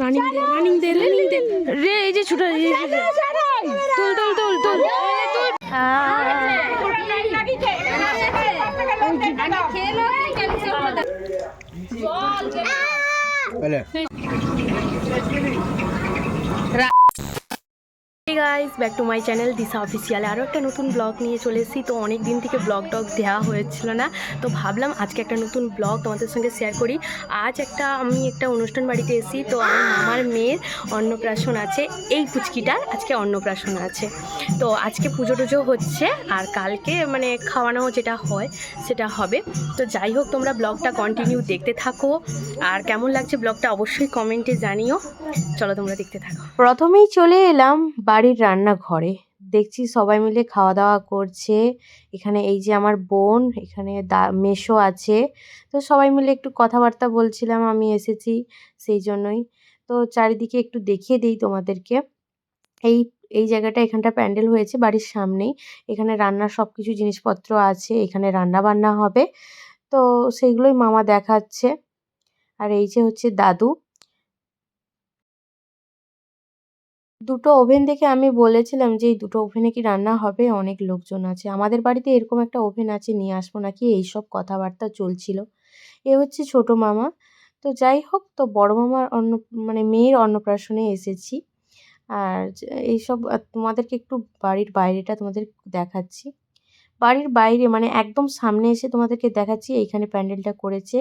Running দে running দে running দে রে এই যে ছুটা এই যে তোল তোল তোল তোল। Guys back to my channel Disha অফিসিয়ালে আরও একটা নতুন ব্লগ নিয়ে চলে এসেছি। তো অনেক দিন থেকে ব্লগ টগ দেওয়া হয়েছিল না। তো ভাবলাম আজকে একটা নতুন ব্লগ তোমাদের সঙ্গে শেয়ার করি। আজ একটা আমি একটা অনুষ্ঠান বাড়িতে এসেছি। তো আমার মেয়ের অন্নপ্রাশন আছে। এই পুচকিটার আজকে অন্নপ্রাশন আছে। তো আজকে পুজো টুজো হচ্ছে আর কালকে মানে খাওয়ানো যেটা হয়, সেটা হবে। তো যাই হোক, তোমরা ব্লগটা কন্টিনিউ দেখতে থাকো। আর কেমন লাগছে ব্লগটা অবশ্যই কমেন্টে জানিও। চলো তোমরা দেখতে থাকো। প্রথমেই চলে এলাম বাড়ির রান্নাঘরে। দেখছি সবাই মিলে খাওয়া দাওয়া করছে। এখানে এই যে আমার বোন, এখানে দা মেশো আছে। তো সবাই মিলে একটু কথাবার্তা বলছিলাম, আমি এসেছি সেই জন্যই। তো চারিদিকে একটু দেখিয়ে দিই তোমাদেরকে। এই এই জায়গাটা এখানটা প্যান্ডেল হয়েছে বাড়ির সামনেই। এখানে রান্নার সব কিছু জিনিসপত্র আছে, এখানে রান্না বান্না হবে। তো সেইগুলোই মামা দেখাচ্ছে। আর এই যে হচ্ছে দাদু। দুটো ওভেন দেখে আমি বলেছিলাম যে, এই দুটো ওভেনে কি রান্না হবে? অনেক লোকজন আছে। আমাদের বাড়িতে এরকম একটা ওভেন আছে, নিয়ে আসব নাকি? এইসব কথাবার্তা চলছিল। এ হচ্ছে ছোট মামা। তো যাই হোক, তো বড় মামার অন্ন মানে মেয়ের অন্নপ্রাশনে এসেছি। আর এইসব তোমাদেরকে একটু বাড়ির বাইরেটা তোমাদের দেখাচ্ছি। বাড়ির বাইরে মানে একদম সামনে এসে তোমাদেরকে দেখাচ্ছি, এইখানে প্যান্ডেলটা করেছে।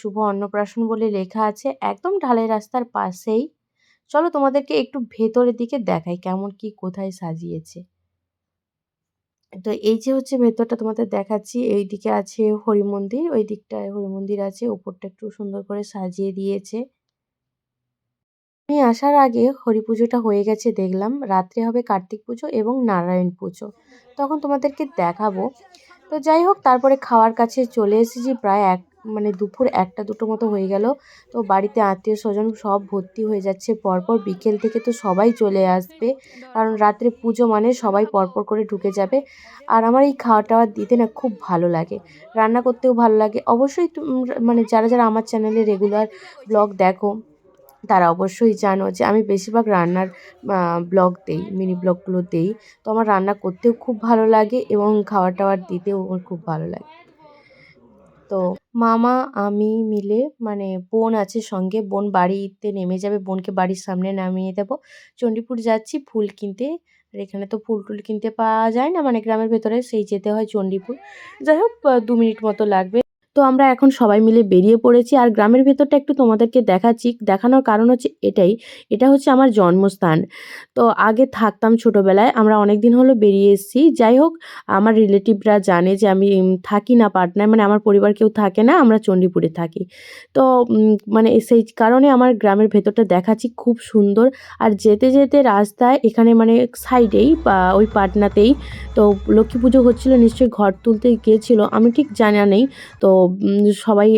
শুভ অন্নপ্রাশন বলে লেখা আছে। একদম ঢালাই রাস্তার পাশেই। চলো তোমাদেরকে একটু ভেতরের দিকে দেখাই কেমন কি কোথায় সাজিয়েছে। তো এই যে হচ্ছে ভেতরটা তোমাদের দেখাচ্ছি এই দিকে আছে হরি মন্দির, ওই দিকটায় হরি মন্দির আছে উপরটা একটু সুন্দর করে সাজিয়ে দিয়েছে। আমি আসার আগে হরি পুজোটা হয়ে গেছে দেখলাম, রাত্রে হবে কার্তিক পুজো এবং নারায়ণ পুজো। তখন তোমাদেরকে দেখাবো। তো যাই হোক, তারপরে খাওয়ার কাছে চলে এসেছি প্রায় এক মানে দুপুর একটা, দুটো মতো হয়ে গেল। তো বাড়িতে আত্মীয় স্বজন সব ভর্তি হয়ে যাচ্ছে। পরপর বিকেল থেকে তো সবাই চলে আসবে। কারণ রাত্রে পুজো মানে সবাই পরপর করে ঢুকে যাবে। আর আমার এই খাওয়া টাওয়া দিতে না খুব ভালো লাগে। রান্না করতেও ভালো লাগে। অবশ্যই মানে যারা যারা আমার চ্যানেলে রেগুলার ব্লগ দেখো, তারা অবশ্যই জানো যে আমি বেশিরভাগ রান্নার ব্লগ দেই মিনি ব্লগগুলো দেই। তো আমার রান্না করতেও খুব ভালো লাগে এবং খাবার টাওয়ার দিতেও আমার খুব ভালো লাগে। তো মামা, আমি মিলে মানে বোন আছে সঙ্গে, বোন বাড়িতে নেমে যাবে, বোনকে বাড়ির সামনে নামিয়ে দেব। চণ্ডীপুর যাচ্ছি, ফুল কিনতে। আর এখানে তো ফুল টুল কিনতে পাওয়া যায় না মানে গ্রামের ভেতরে, সেই যেতে হয় চণ্ডীপুর। যাই হোক দু মিনিট মতো লাগবে। তো আমরা এখন সবাই মিলে বেরিয়ে পড়েছি। আর গ্রামের ভেতরটা একটু তোমাদেরকে দেখাচ্ছি। দেখানোর কারণ হচ্ছে এটাই। এটা হচ্ছে আমার জন্মস্থান। তো আগে থাকতাম ছোটোবেলায়। আমরা অনেক দিন হলো বেরিয়ে এসেছি। যাই হোক, আমার রিলেটিভরা জানে যে আমি থাকি না পাটনায়। মানে আমার পরিবার কেউ থাকে না, আমরা চণ্ডীপুরে থাকি। তো মানে সেই কারণে আমার গ্রামের ভেতরটা দেখাচ্ছি খুব সুন্দর। আর যেতে যেতে রাস্তায় এখানে মানে সাইডেই ওই পাটনাতেই, তো লক্ষ্মী পুজো হচ্ছিল, নিশ্চয়ই ঘর তুলতে গিয়েছিল। আমি ঠিক জানা নেই। তো সবাই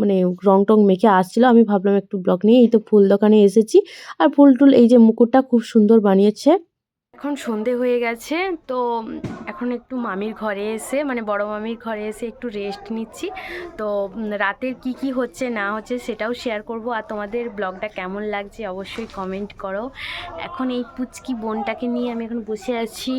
মানে রং টং মেখে আসছিল। আমি ভাবলাম একটু ব্লগ নিয়ে, এই তো ফুল দোকানে এসেছি। আর ফুল টুল, এই যে মুকুটটা খুব সুন্দর বানিয়েছে। এখন সন্ধে হয়ে গেছে, তো এখন একটু মামির ঘরে এসে মানে বড় মামির ঘরে এসে একটু রেস্ট নিচ্ছি। তো রাতের কি কি হচ্ছে, না হচ্ছে সেটাও শেয়ার করব। আর তোমাদের ব্লগটা কেমন লাগছে অবশ্যই কমেন্ট করো। এখন এই পুচকি বোনটাকে নিয়ে আমি এখন বসে আছি।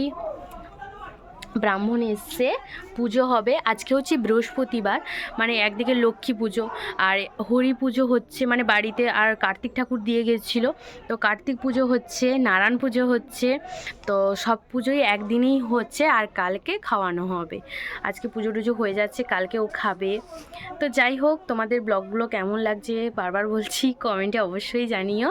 ব্রাহ্মণ এসছে, পুজো হবে। আজকে হচ্ছে বৃহস্পতিবার মানে একদিকে লক্ষ্মী পুজো আর হরি পুজো হচ্ছে মানে বাড়িতে আর কার্তিক ঠাকুর দিয়ে গেছিল। তো কার্তিক পুজো হচ্ছে, নারায়ণ পুজো হচ্ছে, তো সব পুজোই একদিনই হচ্ছে আর কালকে খাওয়ানো হবে। আজকে পুজো টুজো হয়ে যাচ্ছে, কালকে ও খাবে। তো যাই হোক, তোমাদের ব্লগগুলো কেমন লাগছে, বারবার বলছি, কমেন্টে অবশ্যই জানিও।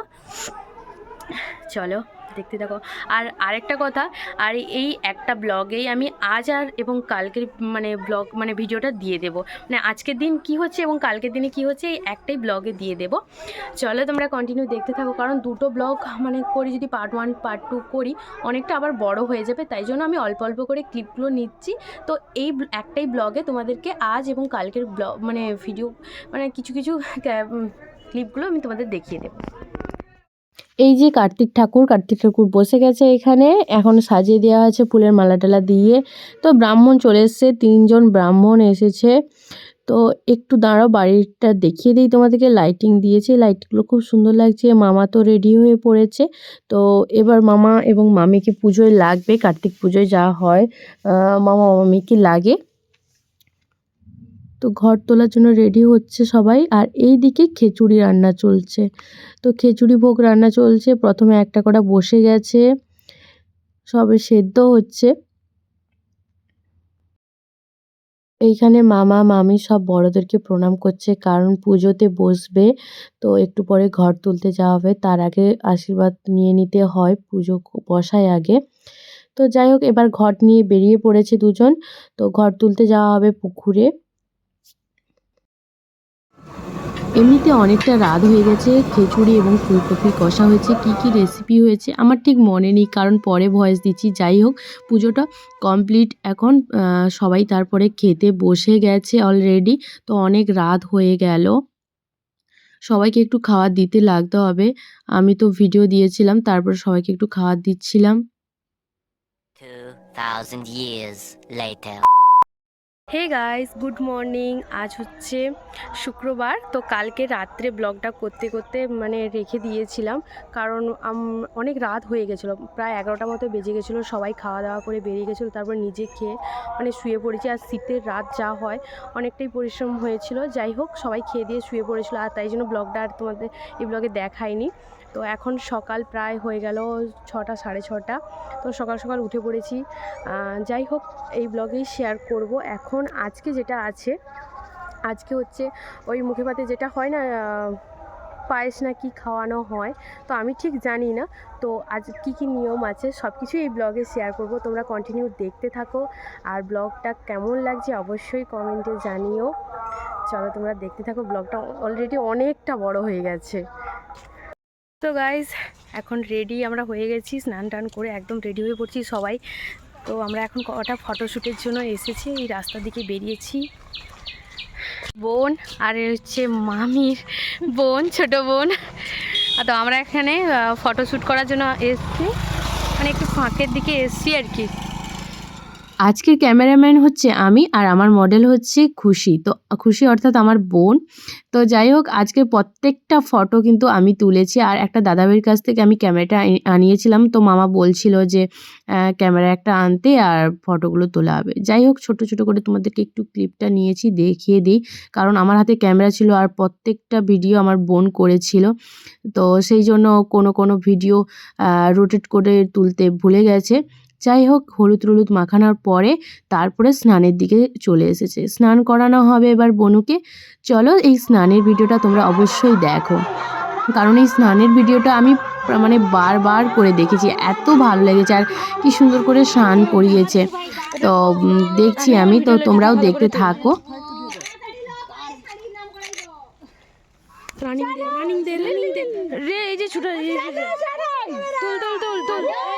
চলো। দেখতে থাকো। আর আরেকটা কথা, আর এই একটা ব্লগেই আমি আজ আর এবং কালকের মানে ব্লগ মানে ভিডিওটা দিয়ে দেবো। মানে আজকের দিন কি হচ্ছে এবং কালকের দিনে কি হচ্ছে, এই একটাই ব্লগে দিয়ে দেবো। চলো তোমরা কন্টিনিউ দেখতে থাকো, কারণ দুটো ব্লগ মানে করি, যদি পার্ট ওয়ান পার্ট টু করি, অনেকটা আবার বড় হয়ে যাবে। তাই জন্য আমি অল্প অল্প করে ক্লিপগুলো নিচ্ছি। তো এই একটাই ব্লগে তোমাদেরকে আজ এবং কালকের ব্লগ মানে ভিডিও মানে কিছু কিছু ক্লিপগুলো আমি তোমাদের দেখিয়ে দেবো। এই যে কার্তিক ঠাকুর কার্তিক ঠাকুর বসে গেছে এখানে। এখন সাজিয়ে দেওয়া আছে ফুলের মালা টালা দিয়ে। তো ব্রাহ্মণ চলে এসছে, তিনজন ব্রাহ্মণ এসেছে। তো একটু দাঁড়াও, বাড়িটা দেখিয়ে দিই তোমাদেরকে। লাইটিং দিয়েছে লাইটগুলো খুব সুন্দর লাগছে। মামা তো রেডি হয়ে পড়েছে। তো এবার মামা এবং মামিকে পুজোয় লাগবে, কার্তিক পুজোয় যা হয় মামা মামিকে লাগে। তো ঘর তোলার জন্য রেডি হচ্ছে সবাই। আর এই দিকে খিচুড়ি রান্না চলছে। তো খিচুড়ি ভোগ রান্না চলছে। প্রথমে একটা কটা বসে গেছে। সবে সেদ্ধ হচ্ছে। এইখানে মামা, মামি সব বড়দেরকে প্রণাম করছে। কারণ পুজোতে বসবে। তো একটু পরে ঘর তুলতে যাওয়া হবে। তার আগে আশীর্বাদ নিয়ে নিতে হয় পুজো বসায় আগে। তো যাই হোক, এবার ঘট নিয়ে বেরিয়ে পড়েছে দুজন। তো ঘর তুলতে যাওয়া হবে পুকুরে। এমনিতে অনেকটা রাত হয়ে গেছে খিচুড়ি এবং ফুলকপি কষা হয়েছে কি কি রেসিপি হয়েছে আমার ঠিক মনে নেই কারণ পরে ভয়েস দিচ্ছি যাই হোক পুজোটা কমপ্লিট এখন সবাই তারপরে খেতে বসে গেছে অলরেডি তো অনেক রাত হয়ে গেল সবাইকে একটু খাবার দিতে লাগতে হবে আমি তো ভিডিও দিয়েছিলাম তারপর সবাইকে একটু খাবার দিচ্ছিলাম 2,000 years later. Hey guys good morning আজ হচ্ছে শুক্রবার, তো কালকে রাত্রে ব্লগটা করতে করতে মানে রেখে দিয়েছিলাম, কারণ অনেক রাত হয়ে গেছিল। প্রায় এগারোটা মতো বেজে গেছিল, সবাই খাওয়া দাওয়া করে বেরিয়ে গেছিল, তারপর নিজে খেয়ে মানে শুয়ে পড়েছি। আর শীতের রাত যা হয়, অনেকটাই পরিশ্রম হয়েছিল। যাই হোক, সবাই খেয়ে দিয়ে শুয়ে পড়েছিল, আর তাই জন্য ব্লগটা আর তোমাদের এই ব্লগে দেখায়নি তো এখন সকাল প্রায় হয়ে গেল ছটা, সাড়ে ছটা, তো সকাল সকাল উঠে পড়েছি। যাই হোক, এই ব্লগেই শেয়ার করব। এখন আজকে যেটা আছে, আজকে হচ্ছে ওই মুখে পাতে যেটা হয় না পায়েস না কি খাওয়ানো হয়, তো আমি ঠিক জানি না। তো আজ কি কি নিয়ম আছে সব কিছুই এই ব্লগে শেয়ার করব। তোমরা কন্টিনিউ দেখতে থাকো। আর ব্লগটা কেমন লাগছে অবশ্যই কমেন্টে জানিও। চলো তোমরা দেখতে থাকো, ব্লগটা অলরেডি অনেকটা বড় হয়ে গেছে। তো গাইজ এখন রেডি আমরা হয়ে গেছি স্নান টান করে একদম রেডি হয়ে পড়ছি সবাই। তো আমরা এখন কটা ফটোশ্যুটের জন্য এসেছি, এই রাস্তার দিকে বেরিয়েছি। বোন, আর হচ্ছে মামির বোন, ছোট বোন। তো আমরা এখানে ফটোশ্যুট করার জন্য এসেছি। মানে একটু ফাঁকের দিকে এসছি আর কি। আজকের ক্যামেরাম্যান হচ্ছে আমি আর আমার মডেল হচ্ছে খুশি। তো খুশি অর্থাৎ আমার বোন। তো যাই হোক আজকে প্রত্যেকটা ফটো কিন্তু আমি তুলেছি আর একটা দাদাবের কাছ থেকে আমি ক্যামেরাটা আনিয়েছিলাম। তো মামা বলছিল যে ক্যামেরা একটা আনতে আর ফটোগুলো তোলা হবে। যাই হোক, ছোট ছোট করে তোমাদেরকে একটু ক্লিপটা নিয়েছি, দেখিয়ে দিই। কারণ আমার হাতে ক্যামেরা ছিল আর প্রত্যেকটা ভিডিও আমার বোন করেছিল। তো সেই জন্য কোনো কোনো ভিডিও রোটেট করে তুলতে ভুলে গেছে। যাই হোক হলুদ টলুদ মাখানোর পরে তারপরে স্নানের দিকে চলে এসেছে স্নান করানো হবে এবার বনুকে চলো এই স্নানের ভিডিওটা তোমরা অবশ্যই দেখো কারণ এই স্নানের ভিডিওটা আমি মানে বারবার করে দেখেছি এত ভালো লেগেছে আর কি সুন্দর করে স্নান করিয়েছে তো দেখছি আমি তো তোমরাও দেখতে থাকো রানিং দে রানিং দে রানিং দে রে এই যে ছোট তুল তুল তুল তুল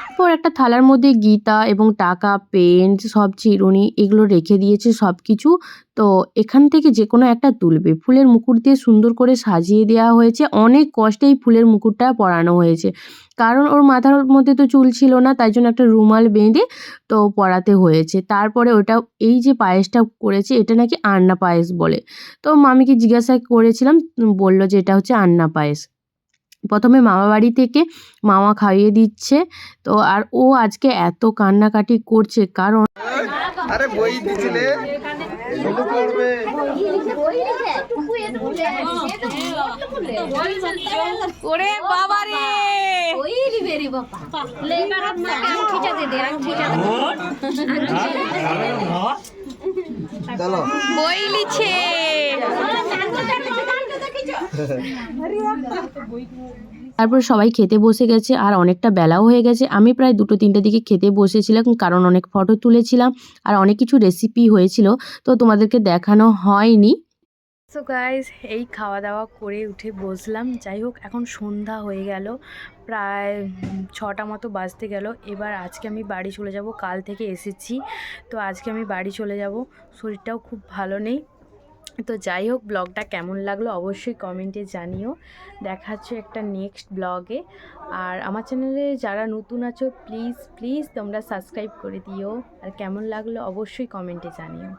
পর একটা থালার মধ্যে গীতা এবং টাকা, পেন, সব চিরুনি এগুলো রেখে দিয়েছে সব কিছু তো এখান থেকে যে কোনো একটা তুলবে। ফুলের মুকুট দিয়ে সুন্দর করে সাজিয়ে দেওয়া হয়েছে। অনেক কষ্টে এই ফুলের মুকুটটা পরানো হয়েছে। কারণ ওর মাথার মধ্যে তো চুল ছিল না, তাই জন্য একটা রুমাল বেঁধে তো পরাতে হয়েছে। তারপরে ওটা, এই যে পায়েসটা করেছে, এটা নাকি আন্না পায়েস বলে। তো মামিকে জিজ্ঞাসা করেছিলাম, বলল যে এটা হচ্ছে আন্না পায়েস। প্রথমে মামা বাড়ি থেকে মামা খাইয়ে দিচ্ছে তো আর ও আজকে এত কান্নাকাটি করছে কারণ আরে বই দিছিলে ওরে বাবা রে বই লিছে তারপর সবাই খেতে বসে গেছে আর অনেকটা বেলাও হয়ে গেছে। আমি প্রায় দুটো তিনটে দিকে খেতে বসেছিলাম কারণ অনেক ফটো তুলেছিলাম আর অনেক কিছু রেসিপি হয়েছিল, তো তোমাদেরকে দেখানো হয়নি। সো গাইজ এই খাওয়া দাওয়া করে উঠে বসলাম। যাই হোক, এখন সন্ধ্যা হয়ে গেল, প্রায় ছটা মতো বাজতে গেল। এবার আজকে আমি বাড়ি চলে যাব, কাল থেকে এসেছি। তো আজকে আমি বাড়ি চলে যাব, শরীরটাও খুব ভালো নেই। তো যাই হোক, ব্লগটা কেমন লাগল অবশ্যই কমেন্টে জানিও। দেখা হচ্ছে একটা নেক্সট ব্লগে আর আমার চ্যানেলে যারা নতুন আছো প্লিজ প্লিজ তোমরা সাবস্ক্রাইব করে দিও। আর কেমন লাগল অবশ্যই কমেন্টে জানিও।